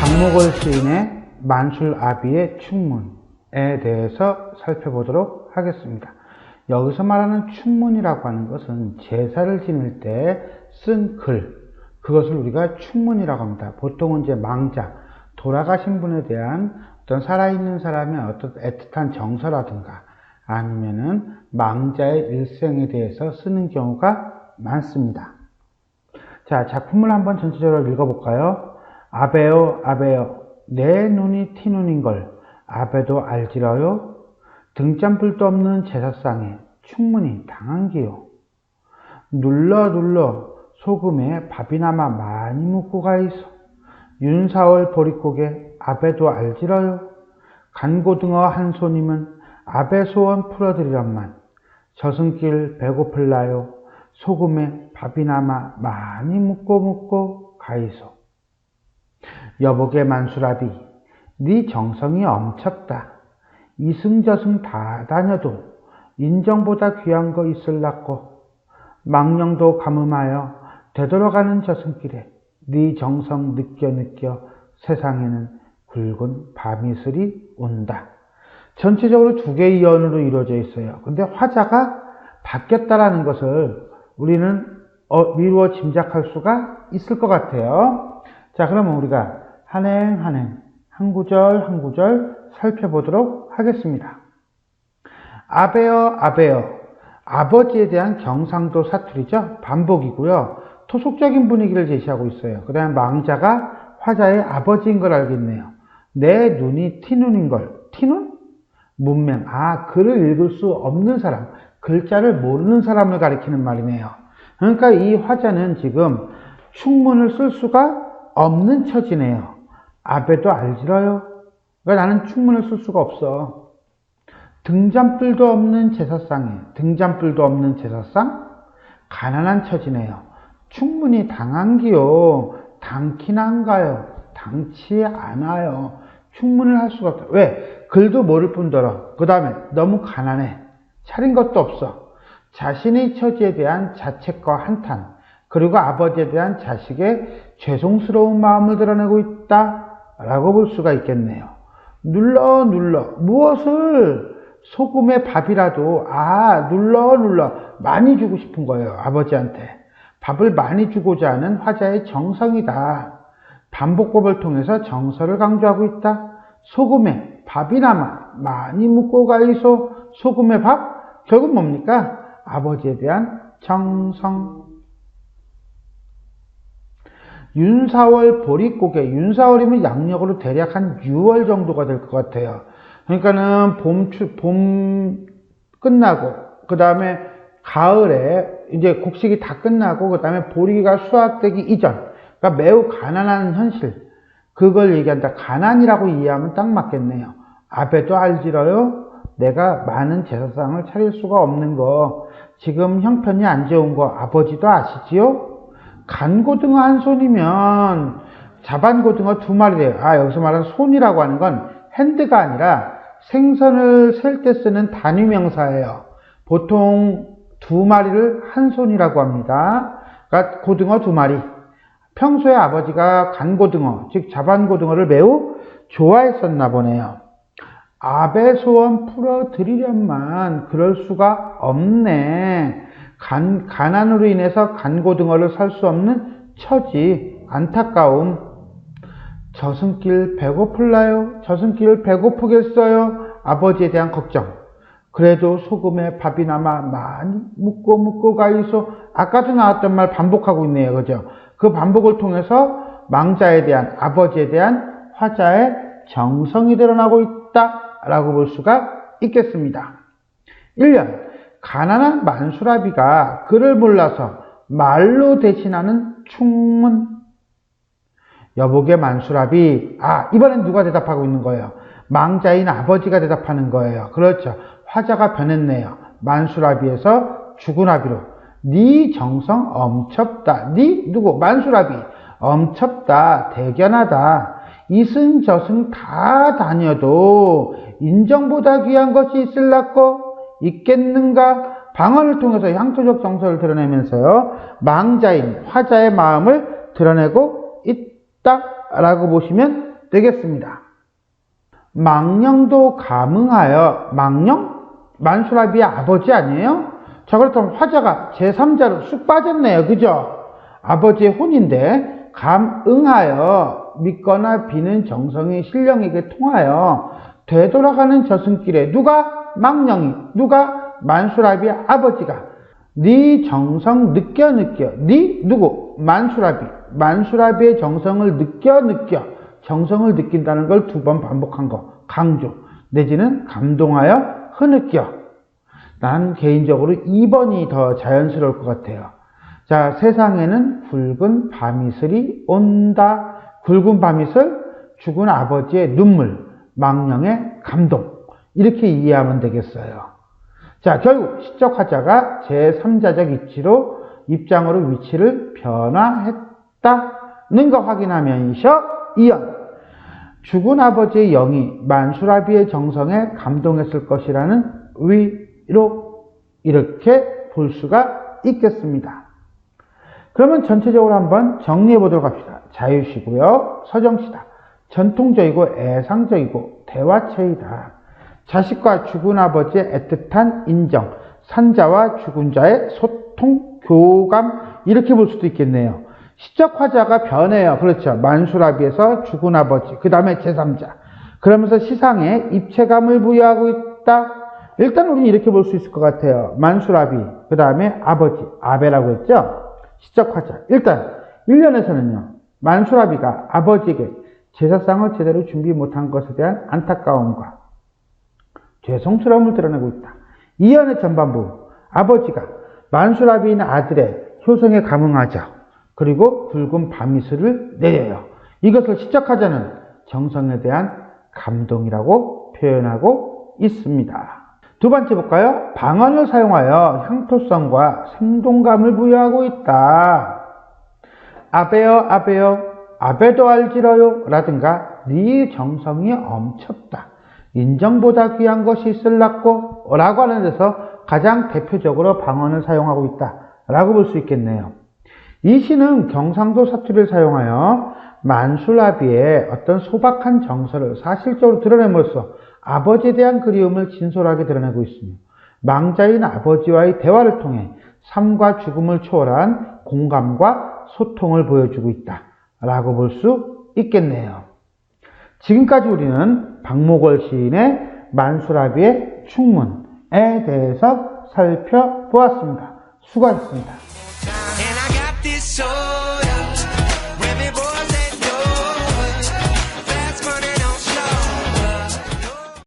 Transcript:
박목월 시인의 만술아비의 충문에 대해서 살펴보도록 하겠습니다. 여기서 말하는 충문이라고 하는 것은 제사를 지낼 때 쓴 글, 그것을 우리가 충문이라고 합니다. 보통은 이제 망자, 돌아가신 분에 대한 어떤 살아있는 사람의 어떤 애틋한 정서라든가 아니면은 망자의 일생에 대해서 쓰는 경우가 많습니다. 자, 작품을 한번 전체적으로 읽어볼까요? 아베요, 아베요, 내 눈이 티눈인 걸, 아베도 알지러요? 등잔불도 없는 제사상에 충분히 당한기요. 눌러 눌러 소금에 밥이나마 많이 묻고 가이소. 윤사월 보릿고개 아베도 알지러요? 간고등어 한 손이면 아베 소원 풀어드리련만 저승길 배고플라요? 소금에 밥이나마 많이 묻고 묻고 가이소. 여복의 만수라비, 네 정성이 엄쳤다. 이승저승 다 다녀도 인정보다 귀한 거 있을라고 망령도 가뭄하여 되돌아가는 저승길에 네 정성 느껴 느껴 세상에는 굵은 밤이슬이 온다. 전체적으로 두 개의 연으로 이루어져 있어요. 근데 화자가 바뀌었다라는 것을 우리는 어, 미루어 짐작할 수가 있을 것 같아요. 자, 그러면 우리가 한 행 한 행 한 구절 한 구절 살펴보도록 하겠습니다. 아베여 아베여 아버지에 대한 경상도 사투리죠. 반복이고요. 토속적인 분위기를 제시하고 있어요. 그 다음에 망자가 화자의 아버지인 걸 알겠네요. 내 눈이 티눈인 걸. 티눈? 문맹. 아, 글을 읽을 수 없는 사람. 글자를 모르는 사람을 가리키는 말이네요. 그러니까 이 화자는 지금 충문을 쓸 수가 없는 처지네요. 아베도 알지러요. 그러니까 나는 충문을 쓸 수가 없어. 등잔불도 없는 제사상에 등잔불도 없는 제사상 가난한 처지네요. 충분히 당한기요. 당키나 한가요. 당치 않아요. 충문을 할 수가 없다. 왜? 글도 모를 뿐더러 그 다음에 너무 가난해. 차린 것도 없어. 자신의 처지에 대한 자책과 한탄 그리고 아버지에 대한 자식의 죄송스러운 마음을 드러내고 있다 라고 볼 수가 있겠네요. 눌러 눌러 무엇을 소금의 밥이라도 아 눌러 눌러 많이 주고 싶은 거예요 아버지한테 밥을 많이 주고자 하는 화자의 정성이다 반복법을 통해서 정서를 강조하고 있다 소금에 밥이나마 많이 묻고 가이소 소금의 밥 결국 뭡니까 아버지에 대한 정성 윤사월 보릿고개 윤사월이면 양력으로 대략 한 6월 정도가 될 것 같아요. 그러니까는 봄, 추, 봄 끝나고 그 다음에 가을에 이제 곡식이 다 끝나고 그 다음에 보리가 수확되기 이전 그러니까 매우 가난한 현실 그걸 얘기한다. 가난이라고 이해하면 딱 맞겠네요. 아베도 알지러요. 내가 많은 제사상을 차릴 수가 없는 거 지금 형편이 안 좋은 거 아버지도 아시지요? 간고등어 한 손이면 자반고등어 두 마리 돼요. 아, 여기서 말하는 손이라고 하는 건 핸드가 아니라 생선을 셀 때 쓰는 단위 명사예요. 보통 두 마리를 한 손이라고 합니다. 그러니까 고등어 두 마리. 평소에 아버지가 간고등어, 즉 자반고등어를 매우 좋아했었나 보네요. 아베 소원 풀어드리련만 그럴 수가 없네. 간, 가난으로 인해서 간고등어를 살 수 없는 처지, 안타까움. 저승길 배고플라요? 저승길 배고프겠어요? 아버지에 대한 걱정. 그래도 소금에 밥이나마 많이 묻고 묻고 가이소. 아까도 나왔던 말 반복하고 있네요. 그죠? 그 반복을 통해서 망자에 대한, 아버지에 대한 화자의 정성이 드러나고 있다 라고 볼 수가 있겠습니다. 1년. 가난한 만수라비가 그를 몰라서 말로 대신하는 충문. 여복의 만수라비. 아, 이번엔 누가 대답하고 있는 거예요? 망자인 아버지가 대답하는 거예요. 그렇죠. 화자가 변했네요. 만수라비에서 죽은아비로. 네 정성 엄첩다. 네 누구? 만수라비. 엄첩다. 대견하다. 이승 저승 다 다녀도 인정보다 귀한 것이 있을라고 있겠는가? 방언을 통해서 향토적 정서를 드러내면서요, 망자인 화자의 마음을 드러내고 있다라고 보시면 되겠습니다. 망령도 감응하여, 망령? 만수라비의 아버지 아니에요? 자, 그렇다면 화자가 제3자로 쑥 빠졌네요. 그죠? 아버지의 혼인데, 감응하여 믿거나 비는 정성이 신령에게 통하여 되돌아가는 저승길에 누가 망령이, 누가 만수라비의 아버지가 네 정성 느껴 느껴 네 누구? 만수라비. 만수라비의 정성을 느껴 느껴 정성을 느낀다는 걸 두 번 반복한 거. 강조. 내지는 감동하여 흐느껴. 난 개인적으로 2번이 더 자연스러울 것 같아요. 자 세상에는 붉은 밤이슬이 온다. 굵은 밤이슬 죽은 아버지의 눈물 망령의 감동 이렇게 이해하면 되겠어요 자, 결국 시적 화자가 제3자적 이치로 입장으로 위치를 변화했다는 거 확인하면서 이연 죽은 아버지의 영이 만수라비의 정성에 감동했을 것이라는 위로 이렇게 볼 수가 있겠습니다. 그러면 전체적으로 한번 정리해 보도록 합시다. 자유시고요. 서정시다. 전통적이고 애상적이고 대화체이다. 자식과 죽은 아버지의 애틋한 인정, 산자와 죽은 자의 소통, 교감, 이렇게 볼 수도 있겠네요. 시적 화자가 변해요. 그렇죠. 만수라비에서 죽은 아버지, 그 다음에 제3자. 그러면서 시상에 입체감을 부여하고 있다. 일단 우리는 이렇게 볼 수 있을 것 같아요. 만수라비, 그 다음에 아버지, 아베라고 했죠. 시적 화자. 일단, 1년에서는요, 만수라비가 아버지에게 제사상을 제대로 준비 못한 것에 대한 안타까움과 죄송스러움을 드러내고 있다. 이연의 전반부, 아버지가 만수라비인 아들의 효성에 감응하자. 그리고 붉은 밤이슬을 내려요. 이것을 시적하자는 정성에 대한 감동이라고 표현하고 있습니다. 두 번째 볼까요? 방언을 사용하여 향토성과 생동감을 부여하고 있다. 아베요, 아베요, 아베도 알지러요 라든가 네 정성이 엄쳤다. 인정보다 귀한 것이 있을라고 라고 하는 데서 가장 대표적으로 방언을 사용하고 있다 라고 볼 수 있겠네요. 이 시는 경상도 사투리를 사용하여 만수라비의 어떤 소박한 정서를 사실적으로 드러냄으로써 아버지에 대한 그리움을 진솔하게 드러내고 있으며 망자인 아버지와의 대화를 통해 삶과 죽음을 초월한 공감과 소통을 보여주고 있다 라고 볼 수 있겠네요. 지금까지 우리는 박목월 시인의 만수라비의 충문에 대해서 살펴보았습니다. 수고하셨습니다.